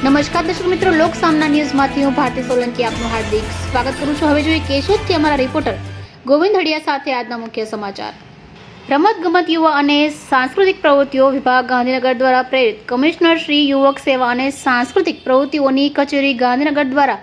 નમસ્કાર દર્શક મિત્રો, લોક સામના ન્યૂઝમાંથી હું ભારતી સોલંકી આપનું હાર્દિક સ્વાગત કરું છું. હવે જોઈએ કેશોદથી અમારા રિપોર્ટર ગોવિંદ હડિયા સાથે આજના મુખ્ય સમાચાર. રમતગમત યુવા અને સાંસ્કૃતિક પ્રવૃત્તિઓ વિભાગ ગાંધીનગર દ્વારા પ્રેરિત કમિશનર શ્રી યુવક સેવા અને સાંસ્કૃતિક પ્રવૃત્તિઓની કચેરી ગાંધીનગર દ્વારા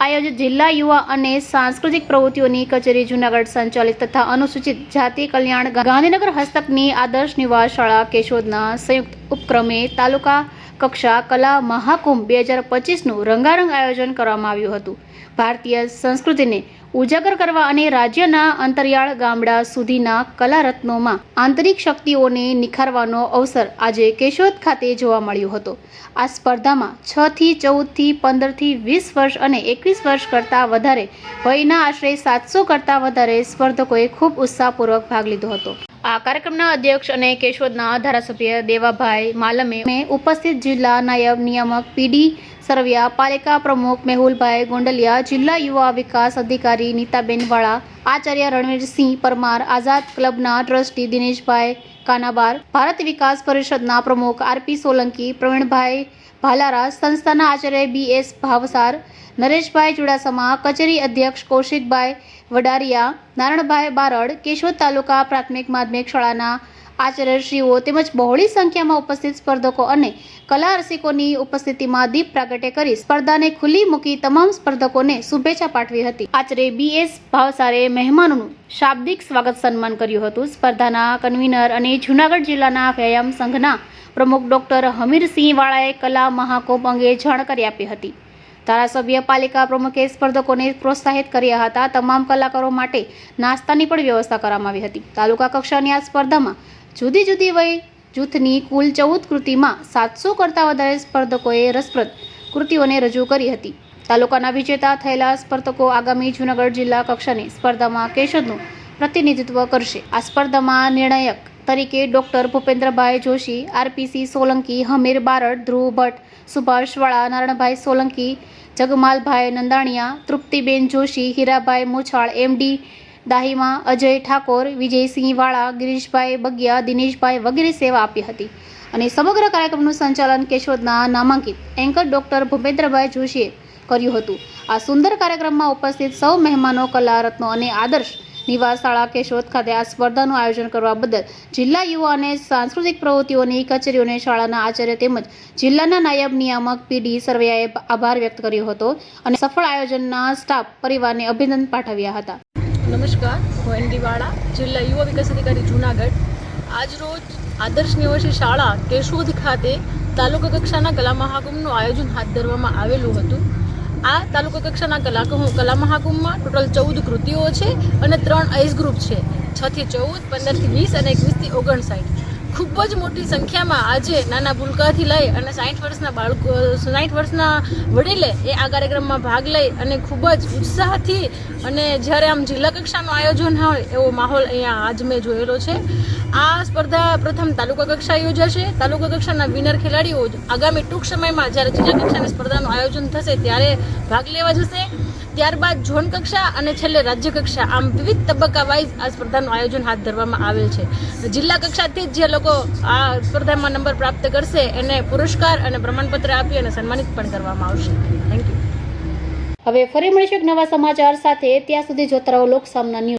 આયોજિત જિલ્લા યુવા અને સાંસ્કૃતિક પ્રવૃત્તિઓની કચેરી જૂનાગઢ સંચાલિત તથા અનુસૂચિત જાતિ કલ્યાણ ગાંધીનગર હસ્તકની આદર્શ નિવાસ શાળા કેશોદના સંયુક્ત ઉપક્રમે તાલુકા કક્ષા કલા મહાકુંભ બે હજાર પચીસનું રંગારંગ આયોજન કરવામાં આવ્યું હતું. ભારતીય સંસ્કૃતિને ઉજાગર કરવા અને રાજ્યના અંતરિયાળ ગામડા સુધીના કલારત્નોમાં આંતરિક શક્તિઓને નિખારવાનો અવસર આજે કેશોદ ખાતે જોવા મળ્યો હતો. આ સ્પર્ધામાં છ થી ચૌદથી પંદરથી વીસ વર્ષ અને એકવીસ વર્ષ કરતાં વધારે વયના આશરે સાતસો કરતાં વધારે સ્પર્ધકોએ ખૂબ ઉત્સાહપૂર્વક ભાગ લીધો હતો. આ કાર્યક્રમના અધ્યક્ષ અને કેશોદના ધારાસભ્ય દેવાભાઈ માલમે ઉપસ્થિત જિલ્લા નાયબ નિયામક પીડી સરવિયા, પાલિકા પ્રમુખ મેહુલભાઈ ગોંડલિયા, જિલ્લા યુવા વિકાસ અધિકારી નીતાબેન વાળા, આચાર્ય રણવીરસિંહ પરમાર, આઝાદ ક્લબના ટ્રસ્ટી દિનેશભાઈ કાનાબાર. ભારત વિકાસ પરિષદના પ્રમુખ આરપી સોલંકી, પ્રવીણભાઈ ભાલારા, સંસ્થાના આચાર્ય બી એસ ભાવસાર, નરેશભાઈ ચુડાસમા, કચેરી અધ્યક્ષ કૌશિકભાઈ વડારિયા, નારણભાઈ બારડ, કેશોદ તાલુકા પ્રાથમિક માધ્યમિક શાળાના આચાર્યશ્રીઓ તેમજ બહોળી સંખ્યામાં ઉપસ્થિત સ્પર્ધકો અને કલા રસિકોની ઉપસ્થિતિમાં દીપ પ્રાગટ્ય કરી સ્પર્ધાને ખુલ્લી મૂકી તમામ સ્પર્ધકોને શુભેચ્છા પાઠવી હતી. આચાર્ય બી એસ ભાવસારે મહેમાનોનું શાબ્દિક સ્વાગત સન્માન કર્યું હતું. સ્પર્ધાના કન્વીનર અને જૂનાગઢ જિલ્લાના વ્યાયામ સંઘના પ્રમુખ ડોક્ટર હમીરસિંહ વાળાએ કલા મહાકુંભ અંગે જાણકારી આપી હતી. ધારાસભ્ય પાલિકા પ્રમુખે સ્પર્ધકોને પ્રોત્સાહિત કર્યા હતા. તમામ કલાકારો માટે નાસ્તાની પણ વ્યવસ્થા કરવામાં આવી હતી. તાલુકા કક્ષાની આ સ્પર્ધામાં જુદી જુદી વય જૂથની કુલ ચૌદ કૃતિમાં સાતસો કરતાં વધારે સ્પર્ધકોએ રસપ્રદ કૃતિઓને રજૂ કરી હતી. તાલુકાના વિજેતા થયેલા સ્પર્ધકો આગામી જૂનાગઢ જિલ્લા કક્ષાની સ્પર્ધામાં કેશોદનું પ્રતિનિધિત્વ કરશે. આ સ્પર્ધામાં નિર્ણાયક તરીકે doctor Bhupendrabhai Joshi, RPC Solanki, Hamir Barad, Dhruv Bhatt, Subhash Vala, Naranbhai Solanki, Jagmalbhai Nandaniya, Truptiben Joshi, Hirabhai Mochhal MD Dahima Ajay Thakor Vijaysinh Vala Girishbhai Bagiya, Dineshbhai વગેરે સેવા આપી હતી અને સમગ્ર કાર્યક્રમનું સંચાલન કેશોદના નામાંકિત એન્કર ડોક્ટર ભૂપેન્દ્રભાઈ જોશીએ કર્યું હતું. આ સુંદર કાર્યક્રમમાં ઉપસ્થિત સૌ મહેમાનો, કલારત્નો અને આદર્શ નિવાસ શાળા કેશોદ ખાતે આ સ્પર્ધાનું આયોજન કરવા બદલ જિલ્લા યુવા અને સાંસ્કૃતિક પ્રવૃત્તિઓની કચેરીઓને શાળાના આચાર્ય તેમજ જિલ્લાના નાયબ નિયામક પીડી સરવૈયાએ આભાર વ્યક્ત કર્યો હતો અને સફળ આયોજનના સ્ટાફ, પરિવારને અભિનંદન પાઠવ્યા હતા. નમસ્કાર, હું એન વાળા જિલ્લા યુવા વિકાસ અધિકારી, જુનાગઢ. આજરોજ આદર્શ નિવાસી શાળા કેશોદ ખાતે તાલુકા કક્ષાના કલા મહાકુંભનું આયોજન હાથ ધરવામાં આવેલું હતું. આ તાલુકા કક્ષાના કલા કલા મહાકુંભમાં ટોટલ ચૌદ કૃતિઓ છે અને ત્રણ આઈસ ગ્રુપ છે. છથી ચૌદ પંદરથી વીસ અને એકવીસથી ઓગણસાઠ. ખૂબ જ મોટી સંખ્યામાં આજે નાના ભૂલકાથી લઈ અને સાઠ વર્ષના બાળકો સાઠ વર્ષના વડીલે એ આ કાર્યક્રમમાં ભાગ લઈ અને ખૂબ જ ઉત્સાહથી અને જ્યારે આમ જિલ્લા કક્ષાનું આયોજન હોય એવો માહોલ અહીંયા આજ મેં જોયેલો છે. આ સ્પર્ધા પ્રથમ તાલુકા કક્ષા યોજાશે. તાલુકા કક્ષાના વિનર ખેલાડીઓ આગામી ટૂંક સમયમાં જ્યારે જિલ્લા કક્ષાની સ્પર્ધાનું આયોજન થશે ત્યારે ભાગ લેવા જશે. ત્યારબાદ ઝોન કક્ષા અને છેલ્લે રાજ્ય કક્ષા. આમ વિવિધ તબક્કા વાઇઝ આ સ્પર્ધાનું આયોજન હાથ ધરવામાં આવેલ છે. જિલ્લા કક્ષાથી જ લોકો આ સ્પર્ધામાં નંબર પ્રાપ્ત કરશે, એને પુરસ્કાર અને પ્રમાણપત્ર આપી અને સન્માનિત પણ કરવામાં આવશે. થેન્ક યુ હવે ફરી મળીશું નવા સમાચાર સાથે. ત્યાં સુધી જોતા રહો લોક સામના ન્યૂઝ.